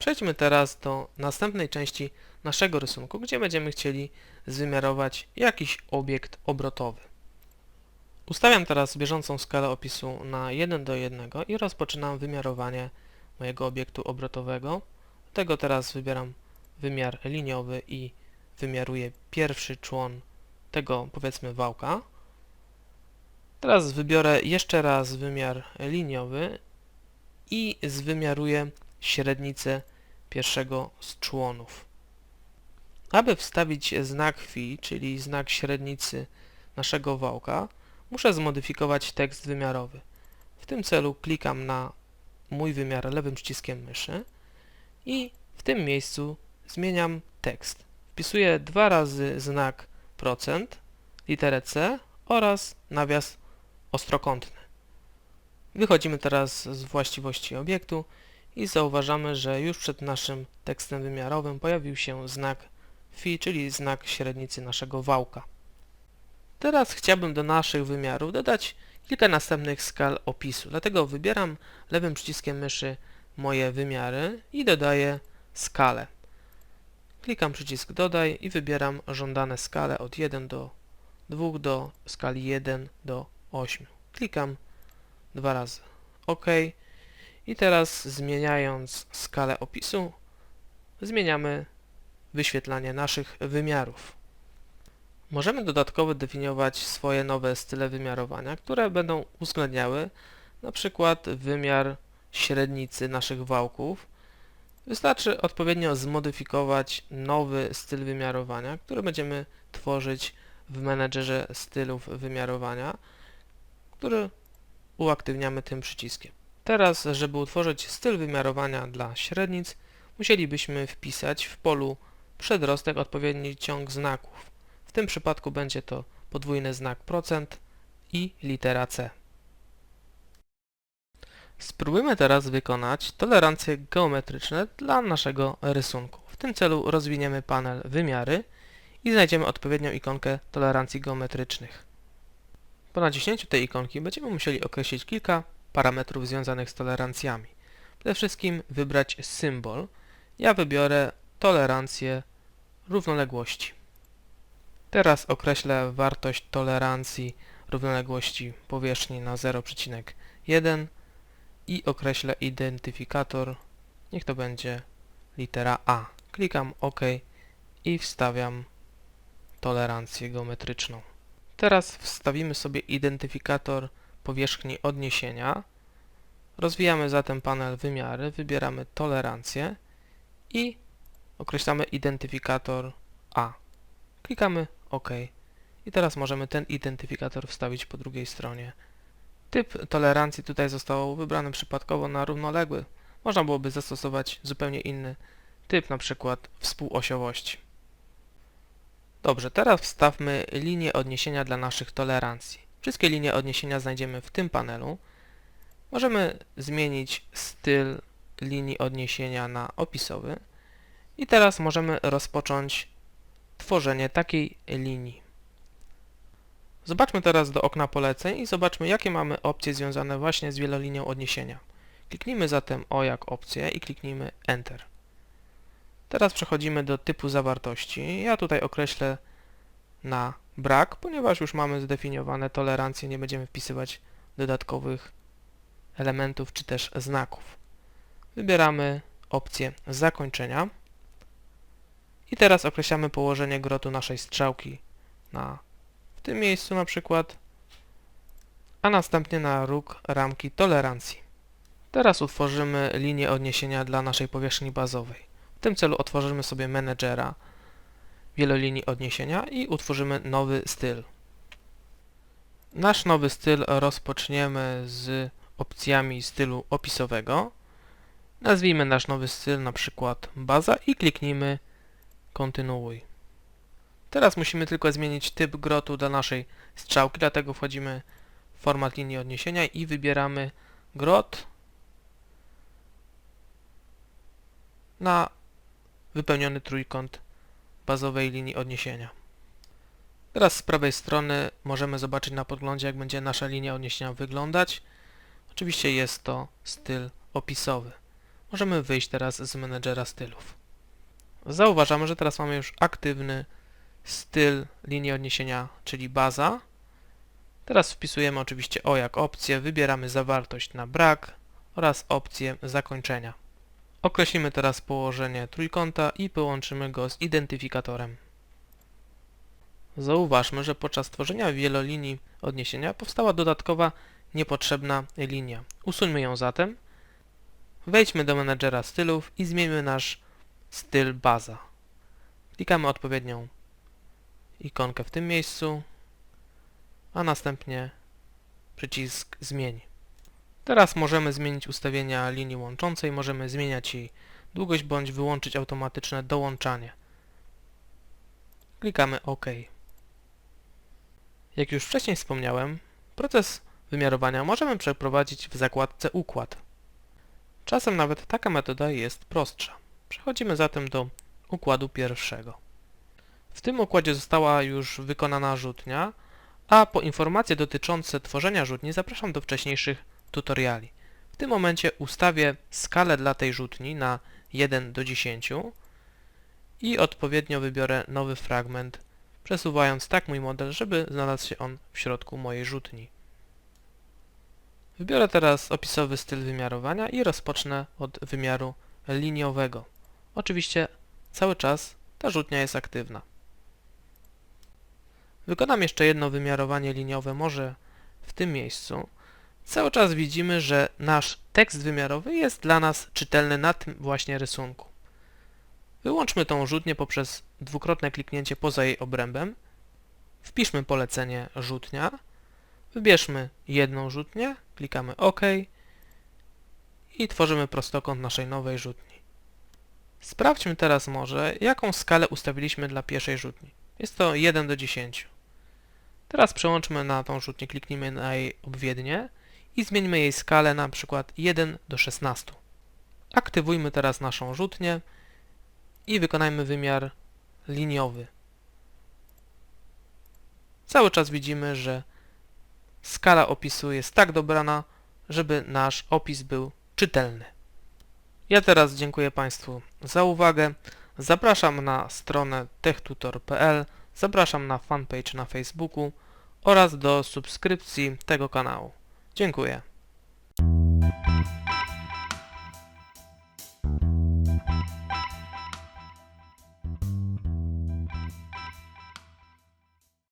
Przejdźmy teraz do następnej części naszego rysunku, gdzie będziemy chcieli zwymiarować jakiś obiekt obrotowy. Ustawiam teraz bieżącą skalę opisu na 1 do 1 i rozpoczynam wymiarowanie mojego obiektu obrotowego. Do tego teraz wybieram wymiar liniowy i wymiaruję pierwszy człon tego powiedzmy wałka. Teraz wybiorę jeszcze raz wymiar liniowy i zwymiaruję średnicę pierwszego z członów. Aby wstawić znak phi, czyli znak średnicy naszego wałka, muszę zmodyfikować tekst wymiarowy. W tym celu klikam na mój wymiar lewym przyciskiem myszy i w tym miejscu zmieniam tekst. Wpisuję dwa razy znak procent, literę C oraz nawias ostrokątny. Wychodzimy teraz z właściwości obiektu i zauważamy, że już przed naszym tekstem wymiarowym pojawił się znak phi, czyli znak średnicy naszego wałka. Teraz chciałbym do naszych wymiarów dodać kilka następnych skal opisu, dlatego wybieram lewym przyciskiem myszy moje wymiary i dodaję skalę. Klikam przycisk dodaj i wybieram żądane skale od 1 do 2 do skali 1 do 8. Klikam dwa razy OK i teraz zmieniając skalę opisu zmieniamy wyświetlanie naszych wymiarów. Możemy dodatkowo definiować swoje nowe style wymiarowania, które będą uwzględniały na przykład wymiar średnicy naszych wałków. Wystarczy odpowiednio zmodyfikować nowy styl wymiarowania, który będziemy tworzyć w menedżerze stylów wymiarowania, który uaktywniamy tym przyciskiem. Teraz, żeby utworzyć styl wymiarowania dla średnic, musielibyśmy wpisać w polu przedrostek odpowiedni ciąg znaków. W tym przypadku będzie to podwójny znak procent i litera C. Spróbujmy teraz wykonać tolerancje geometryczne dla naszego rysunku. W tym celu rozwiniemy panel wymiary i znajdziemy odpowiednią ikonkę tolerancji geometrycznych. Po naciśnięciu tej ikonki będziemy musieli określić kilka parametrów związanych z tolerancjami. Przede wszystkim wybrać symbol. Ja wybiorę tolerancję równoległości. Teraz określę wartość tolerancji równoległości powierzchni na 0,1 i określę identyfikator, niech to będzie litera A. Klikam OK i wstawiam tolerancję geometryczną. Teraz wstawimy sobie identyfikator powierzchni odniesienia. Rozwijamy zatem panel wymiary, wybieramy tolerancję i określamy identyfikator A. Klikamy OK. I teraz możemy ten identyfikator wstawić po drugiej stronie. Typ tolerancji tutaj został wybrany przypadkowo na równoległy. Można byłoby zastosować zupełnie inny typ, na przykład współosiowości. Dobrze, teraz wstawmy linię odniesienia dla naszych tolerancji. Wszystkie linie odniesienia znajdziemy w tym panelu. Możemy zmienić styl linii odniesienia na opisowy i teraz możemy rozpocząć tworzenie takiej linii. Zobaczmy teraz do okna poleceń i zobaczmy jakie mamy opcje związane właśnie z wielolinią odniesienia. Kliknijmy zatem O jak opcję i kliknijmy Enter. Teraz przechodzimy do typu zawartości. Ja tutaj określę na brak, ponieważ już mamy zdefiniowane tolerancje, nie będziemy wpisywać dodatkowych elementów czy też znaków. Wybieramy opcję zakończenia i teraz określamy położenie grotu naszej strzałki na w tym miejscu na przykład, a następnie na róg ramki tolerancji. Teraz utworzymy linię odniesienia dla naszej powierzchni bazowej. W tym celu otworzymy sobie menedżera wielolinii odniesienia i utworzymy nowy styl. Nasz nowy styl rozpoczniemy z opcjami stylu opisowego. Nazwijmy nasz nowy styl na przykład baza i kliknijmy kontynuuj. Teraz musimy tylko zmienić typ grotu dla naszej strzałki, dlatego wchodzimy w format linii odniesienia i wybieramy grot na wypełniony trójkąt bazowej linii odniesienia. Teraz z prawej strony możemy zobaczyć na podglądzie, jak będzie nasza linia odniesienia wyglądać. Oczywiście jest to styl opisowy. możemy wyjść teraz z menedżera stylów. Zauważamy, że teraz mamy już aktywny styl linii odniesienia, czyli baza. Teraz wpisujemy oczywiście O jak opcję, wybieramy zawartość na brak oraz opcję zakończenia. Określimy teraz położenie trójkąta i połączymy go z identyfikatorem. Zauważmy, że podczas tworzenia wielolinii odniesienia powstała dodatkowa niepotrzebna linia. Usuńmy ją zatem. Wejdźmy do menedżera stylów i zmieńmy nasz styl baza. Klikamy odpowiednią ikonkę w tym miejscu, a następnie przycisk zmień. Teraz możemy zmienić ustawienia linii łączącej, możemy zmieniać jej długość bądź wyłączyć automatyczne dołączanie. Klikamy OK. Jak już wcześniej wspomniałem, proces wymiarowania możemy przeprowadzić w zakładce Układ. Czasem nawet taka metoda jest prostsza. Przechodzimy zatem do układu pierwszego. W tym układzie została już wykonana rzutnia, a po informacje dotyczące tworzenia rzutni zapraszam do wcześniejszych tutoriali. W tym momencie ustawię skalę dla tej rzutni na 1 do 10 i odpowiednio wybiorę nowy fragment, przesuwając tak mój model, żeby znalazł się on w środku mojej rzutni. Wybiorę teraz opisowy styl wymiarowania i rozpocznę od wymiaru liniowego. Oczywiście cały czas ta rzutnia jest aktywna. Wykonam jeszcze jedno wymiarowanie liniowe, może w tym miejscu. Cały czas widzimy, że nasz tekst wymiarowy jest dla nas czytelny na tym właśnie rysunku. Wyłączmy tą rzutnię poprzez dwukrotne kliknięcie poza jej obrębem. Wpiszmy polecenie rzutnia. Wybierzmy jedną rzutnię, klikamy OK i tworzymy prostokąt naszej nowej rzutni. Sprawdźmy teraz może, jaką skalę ustawiliśmy dla pierwszej rzutni. Jest to 1 do 10. Teraz przełączmy na tą rzutnię, kliknijmy na jej obwiednie i zmieńmy jej skalę na przykład 1 do 16. Aktywujmy teraz naszą rzutnię i wykonajmy wymiar liniowy. Cały czas widzimy, że skala opisu jest tak dobrana, żeby nasz opis był czytelny. Ja teraz dziękuję Państwu za uwagę. Zapraszam na stronę techtutor.pl, zapraszam na fanpage na Facebooku oraz do subskrypcji tego kanału. Dziękuję.